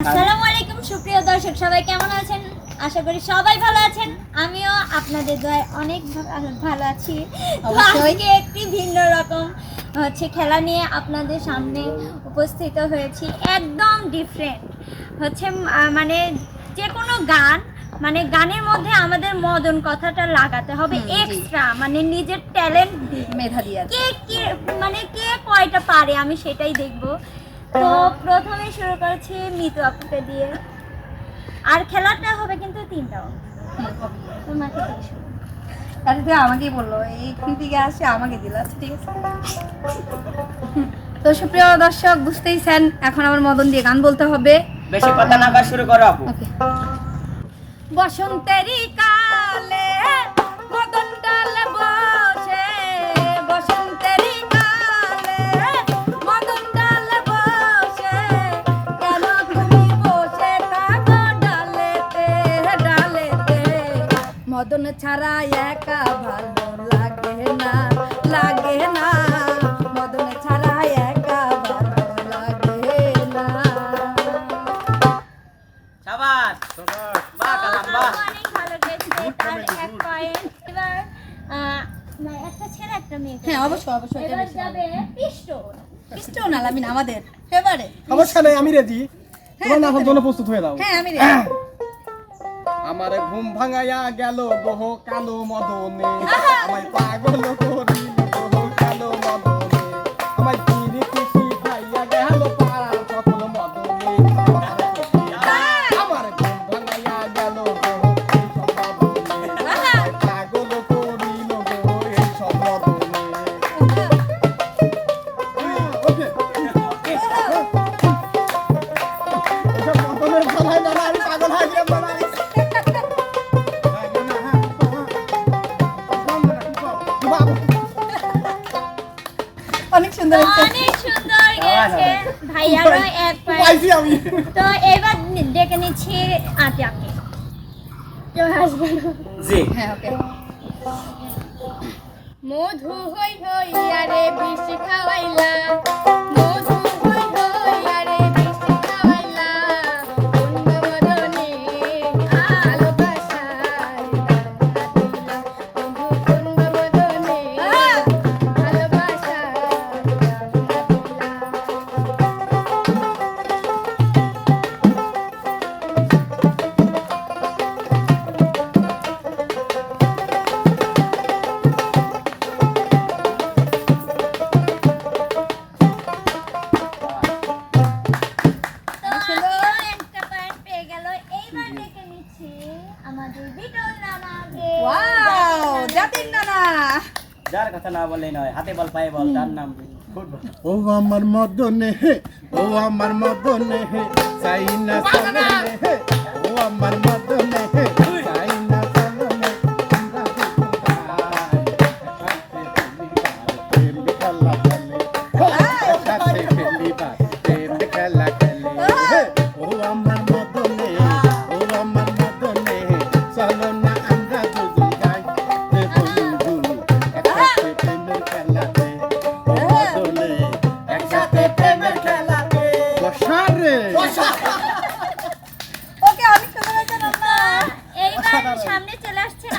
আসসালামু আলাইকুম সুপ্রিয় দর্শক সবাই কেমন আছেন? আশা করি সবাই ভালো আছেন। আমিও আপনাদের দয়ায় অনেক ভালো আছি। আজকে একটি ভিন্ন রকম হচ্ছে খেলা নিয়ে আপনাদের সামনে উপস্থিত হয়েছি। একদম ডিফারেন্ট হচ্ছে মানে যে কোনো গান মানে গানের মধ্যে আমাদের মদন কথাটা লাগাতে হবে এক্সট্রা মানে নিজের ট্যালেন্ট মেধা দিয়ে কে কে মানে কে কয়টা পারে আমি সেটাই দেখব। তো প্রথমে শুরু করেছি মিতু আপুকে দিয়ে। আর খেলাটা হবে কিন্তু তিনটাও তোমাকে আমাকেই বলল এইখান থেকে আসে আমাকে দিল ঠিক আছে? তো সুপ্রিয় দর্শক বুঝতেইছেন এখন আমার মদন দিয়ে গান বলতে হবে। বেশি কথা না শুরু করো আপু। বসন্তেরই কালে মদন ছাড়া একা ভালো লাগে না লাগে না। মদন ছাড়া একা ভালো লাগে না। সাবাস। বাহ কালাম বাহ। অনেক ভালো গেছে। তার এক পয়েন্ট এবার না, একটা ছেলে একটা মেয়ে হ্যাঁ অবশ্যই এবার যাবে আমাদের ফেভারে সমস্যা নেই আমি রেডি তোমার নাচার জন্য প্রস্তুত হয়ে দাও হ্যাঁ আমি ready। আমার ঘুম ভাঙাইয়া গেল গোহ কালো মদনে। আমায় পাগল করিল। ডেকে নিচ্ছি আতিয়াকে তো হাসবেন জি। হ্যাঁ ওকে মধু হই হই আরে বিষ খাওয়াইলা। কথা না বললেই নয়। হাতে বল পায়ে বল তার নাম ফুটবল ও আমার মদনে হে ও আমার মদনে হে চাই না হে। ও আমার মদনে হে।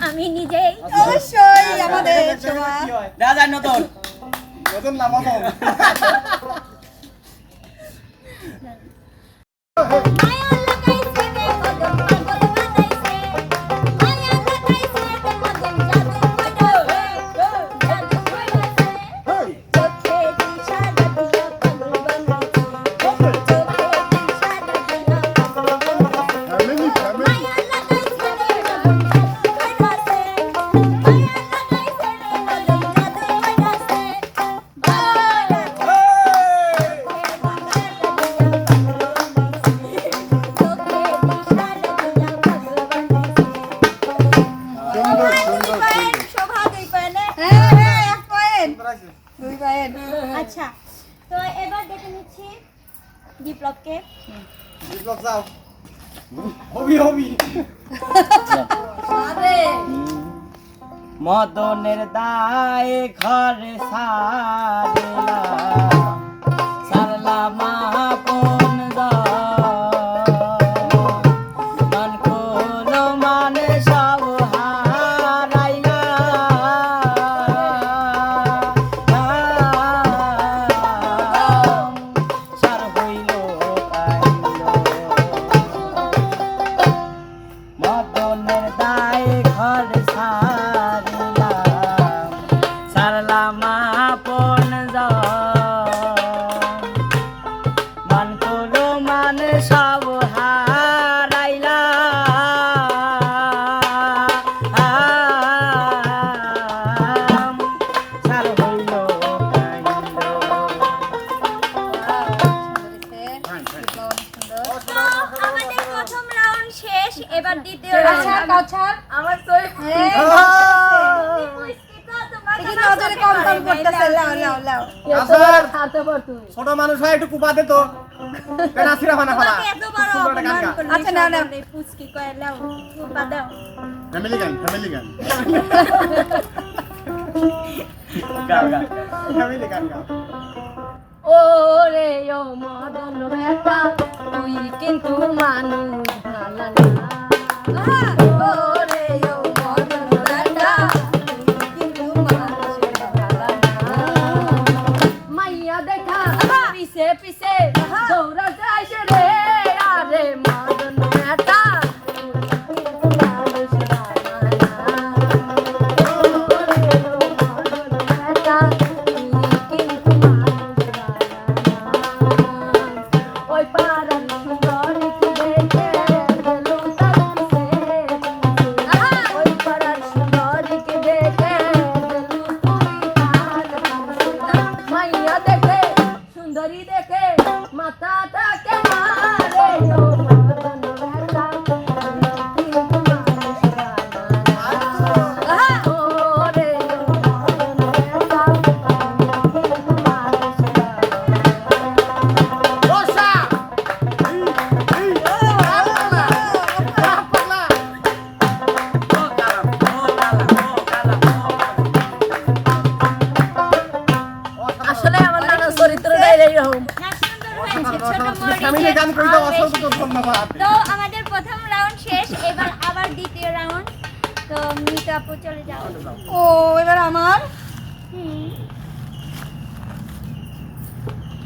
আমি নিজেই অবশ্যই আমাদের ছোঁয়া নতুন। নতুন মদনের দায়ে ঘরে সারলা সারলা মা শেষ এবার দ্বিতীয় আচ্ছা কথা আমার তো পুচকি কয় লাও কুপা ওরে ও মদন কিন্তু মানুষ। Mama!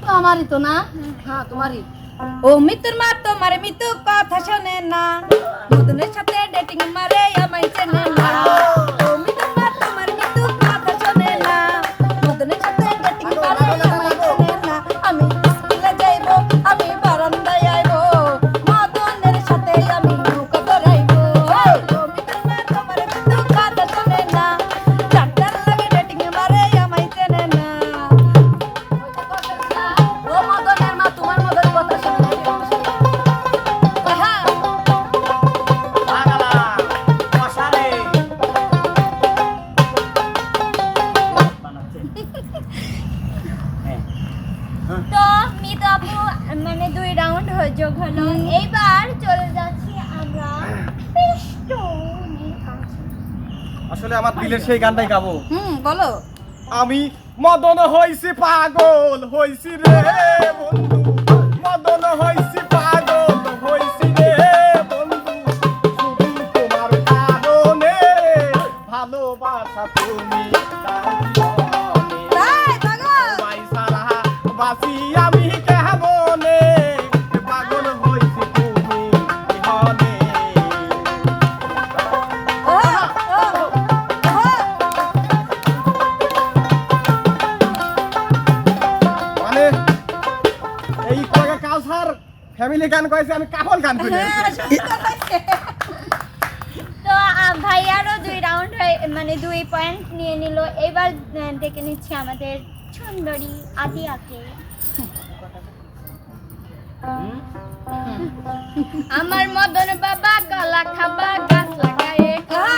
তো আমারই তো না? হ্যাঁ তোমারই। ও মিতুর মা তোমার মিতু কথা শোনে না। মদনের সাথে ডেটিং মারে, আমায় চেনে না। সেই গানটাই গাবো। হুম বলো। আমি মদন হইছি পাগল হইছি রে বন্ধু মদন হইছি ফ্যামিলি গান কইছে আমি কাফল গান করি। হ্যাঁ, তো ভাই আরও দুই রাউন্ড হয়ে মানে দুই পয়েন্ট নিয়ে নিল। এবার দেখে নিচ্ছি আমাদের সুন্দরী আদি আকে। আমার মদন বাবা গলা খাবা গাছ লাগায়। হ্যাঁ,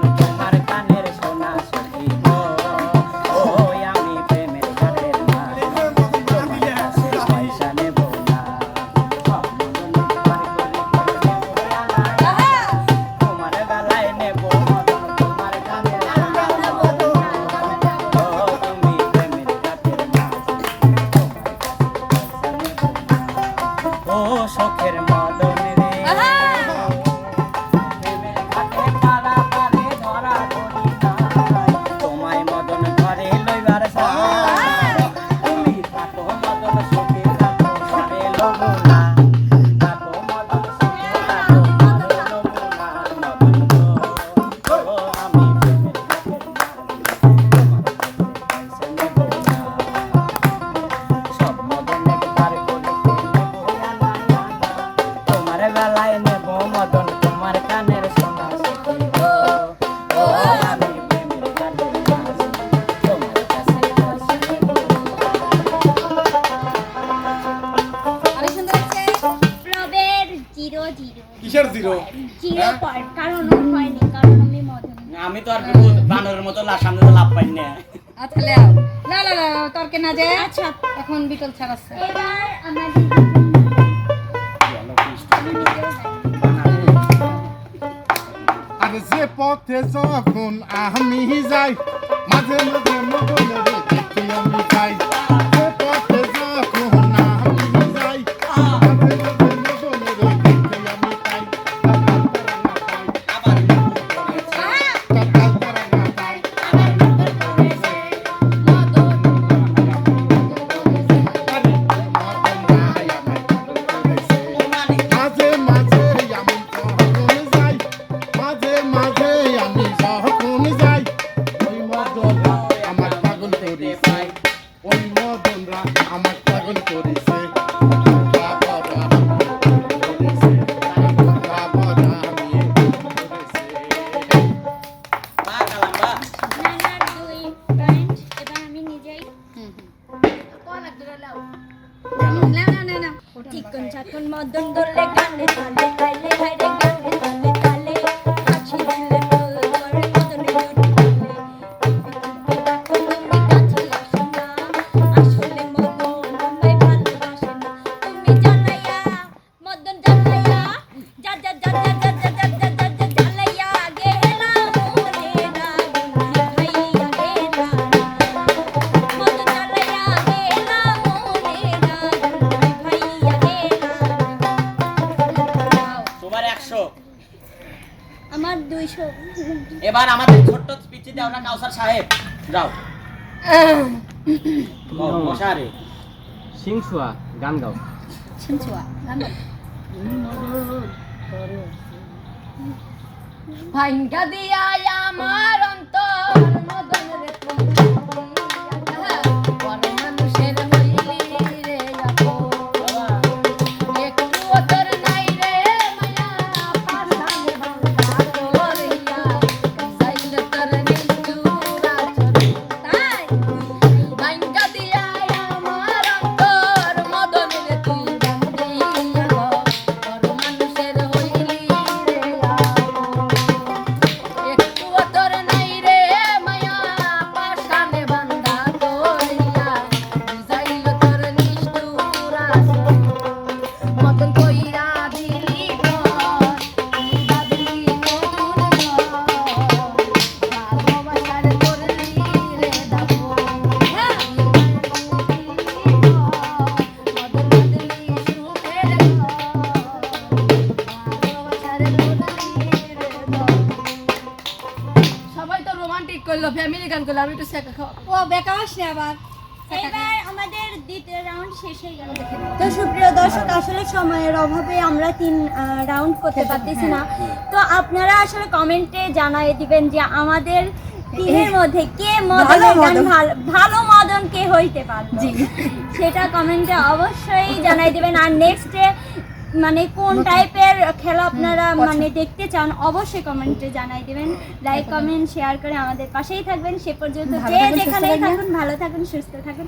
এখন বিটল ছাড়াচ্ছে আর যে পথে যখন আমি যাই মাঝে মাঝে মগলে দেখি আমি যাই। মাঝে এবার একশো। আমার দুইশো। এবার আমাদের ছোট্ট দাও না কাউসার সাহেব। যাও মশারে সিংসুয়া গান গাও। সিংসুয়া গান ভাইঙ্গা দিয়া আমার অন্তর মদন রে। তো সুপ্রিয় দর্শক আসলে সময়ের অভাবে আমরা তিন রাউন্ড করতে পারতেছি না। তো আপনারা আসলে কমেন্টে জানাই দিবেন যে আমাদের মধ্যে কে মদন ভালো মদন। কে হইতে সেটা কমেন্টে অবশ্যই জানাই দিবেন। আর নেক্সটে মানে কোন টাইপের খেলা আপনারা মানে দেখতে চান অবশ্যই কমেন্টে জানাই দেবেন। লাইক কমেন্ট শেয়ার করে আমাদের পাশেই থাকবেন। সে পর্যন্ত যে যেখানেই থাকুন ভালো থাকুন সুস্থ থাকুন।